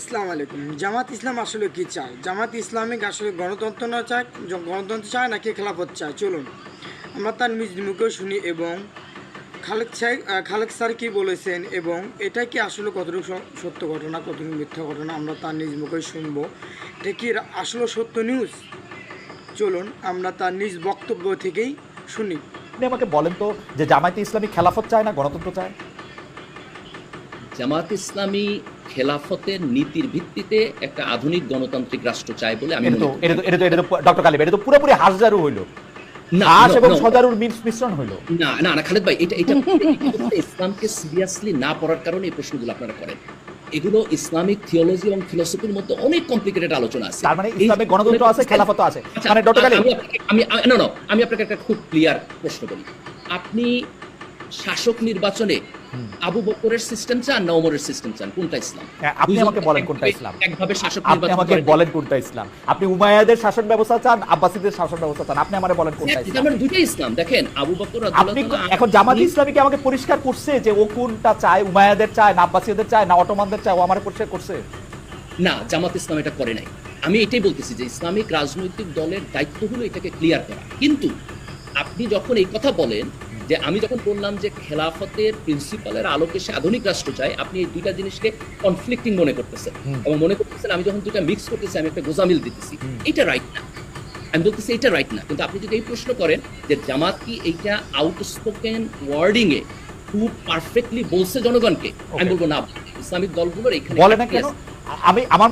আসসালামু আলাইকুম। জামাত ইসলাম আসলে কি চায়? জামাত ইসলামিক আসলে গণতন্ত্র না চায়? গণতন্ত্র চায় নাকি খেলাফত চায়? চলুন, আমরা তার নিজ মুখে শুনি এবং খালেক সাহেব খালেক স্যার কী বলেছেন এবং এটা কি আসলে কতটুকু সত্য ঘটনা, কতটুকু মিথ্যা ঘটনা, আমরা তার নিজ মুখে শুনব। এটা কি আসলে সত্য নিউজ চলুন, আমরা তার নিজ বক্তব্য থেকেই শুনি। আপনি আমাকে বলেন তো যে জামায়াতে ইসলামী খেলাফত চায় না গণতন্ত্র চায়? জামাত ইসলামী খেলাফতের নীতির ভিত্তিতে একটা আধুনিক গণতান্ত্রিক রাষ্ট্র চায় বলে আমি এটা তো এটা তো এটা তো ডক্টর কালিব এটা তো পুরোপুরি হাসজারু হইল। না, এবং সজারুর মিশ্রণ হইল। না না না খালেদ ভাই এটা এটা এটা ইসলামকে সিরিয়াসলি না পড়ার কারণে এই প্রশ্নগুলো আপনারা করেন। এগুলো ইসলামিক থিওলজি এবং ফিলোসফির মধ্যে অনেক কমপ্লিকেটেড আলোচনা আছে। তার মানে ইসলামে গণতন্ত্র আছে খেলাফত আছে। আচ্ছা, মানে ডক্টর কালিব আমি আপনাকে- আমি আমি একটা খুব ক্লিয়ার প্রশ্ন বলি আপনি শাসক নির্বাচনে আবু বকরের সিস্টেম চান না ওমরের সিস্টেম চান? কোনটা ইসলাম? আপনি আমাকে বলেন কোনটা ইসলাম। একভাবে শাসক আপনি নির্বাচন আমাকে বলেন কোনটা ইসলাম। আপনি উমাইয়াদের শাসন ব্যবস্থা চান আব্বাসীদের শাসন ব্যবস্থা চান আপনি আমারে বলেন কোনটা হ্যাঁ, ইসলাম। আমার দুইটাই ইসলাম। দেখেন আবু বকর আপনি এখন জামাত ইসলামী কি আমাকে পরিষ্কার করছে যে ও কোনটা চায় উমাইয়াদের চায় না আব্বাসীদের চায় না অটোমানদের চায় ও আমার পরিষ্কার করছে? না জামাত ইসলাম এটা করে নাই। আমি এটাই বলতেছি যে ইসলামিক রাজনৈতিক দলের দায়িত্ব হলো এটাকে ক্লিয়ার করা। কিন্তু আপনি যখন এই কথা বলেন যে আমি যখন বললাম যে খেলাফতের প্রিন্সিপালের আলোকে সে আধুনিক রাষ্ট্র চাই আপনি এই দুইটা জিনিসকে কনফ্লিক্টিং মনে করতেছেন। এবং মনে করতেছেন আমি যখন দুইটা মিক্স করতেছি আমি একটা গোজামিল দিতেছি। এটা রাইট না। আমি বলতেছি এটা রাইট না। কিন্তু আপনি যদি এই প্রশ্ন করেন যে জামাত কি এইটা আউটস্পোকেন ওয়ার্ডিং এ খুব পারফেক্টলি বলছে জনগণকে আমি বলব না। ইসলামিক দলগুলোর এখানে বলে না কেন? আমি আমার